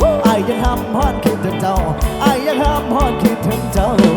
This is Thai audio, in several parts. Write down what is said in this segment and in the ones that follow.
อนไอ้ยังห้ทำฮอนคิดถึงเจ้าไอ้ยังห้ทำฮอนคิดถึงเจ้า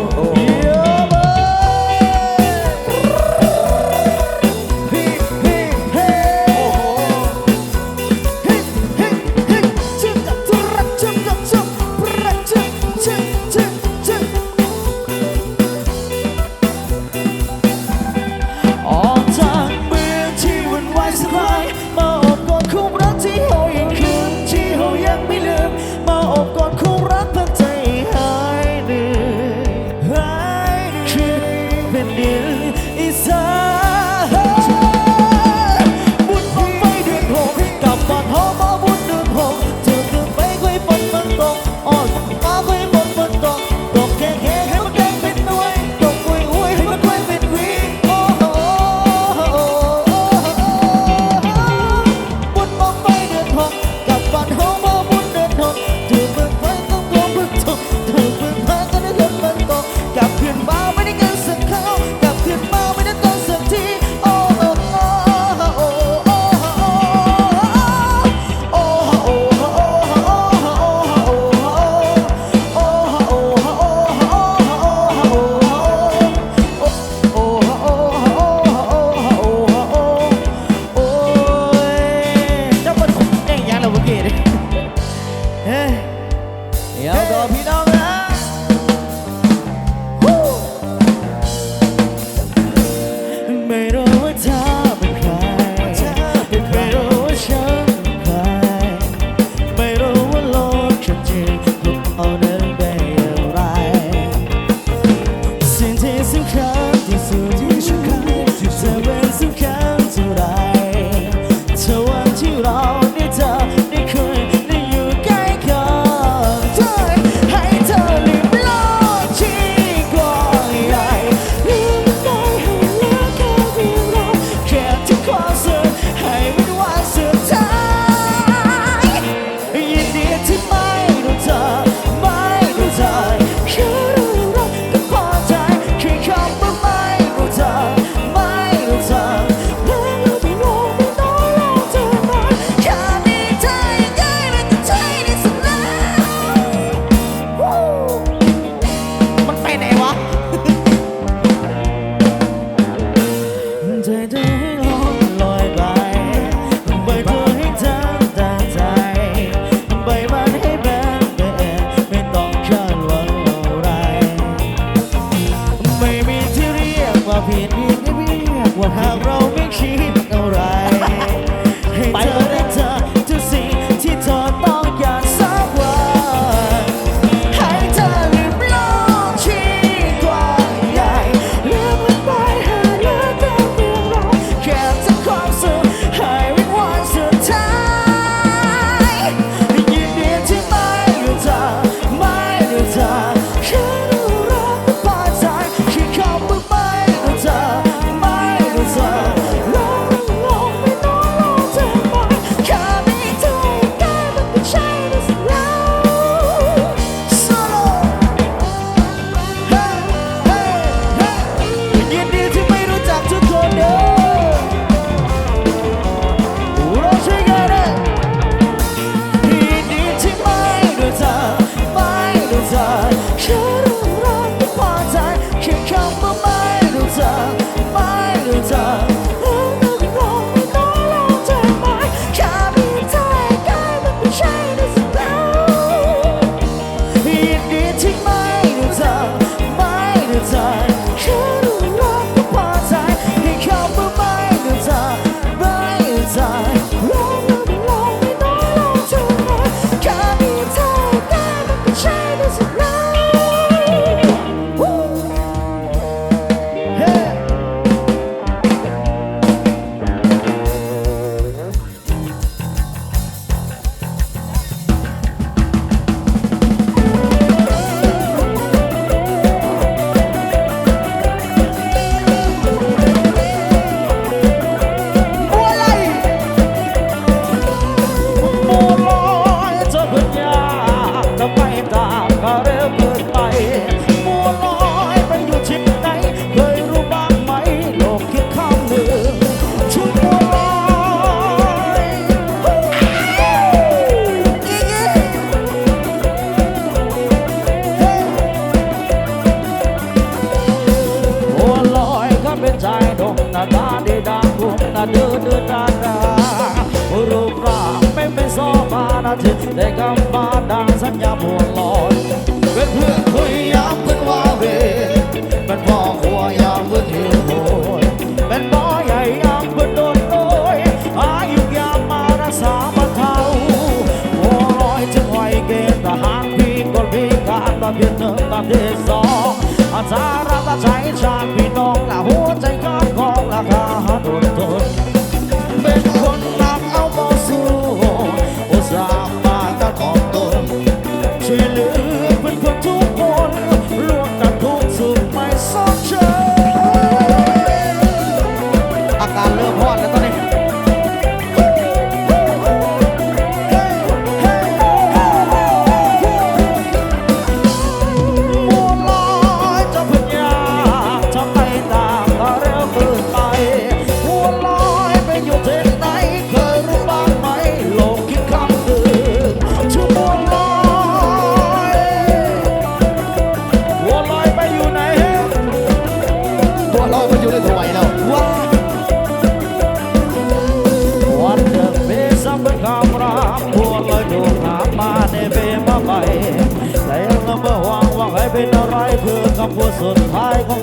和太空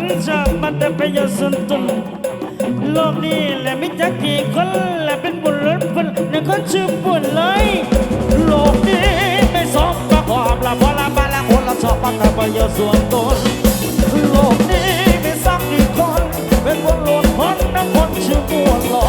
คนชอบมาแต่ไปยาสุนตุนโลกนี้แหละไม่จักกี่คนแหละเป็นบุญล้นคนหนึ่งคนชื่อบุญเลย โลกนี้ไม่สมประกอบละพอละบาละคนละชอบมาแต่ไปยาสุนตุนโลกนี้ไม่สักกี่คนเป็นบุญล้นคนหนึ่งคนชื่อบุญเลย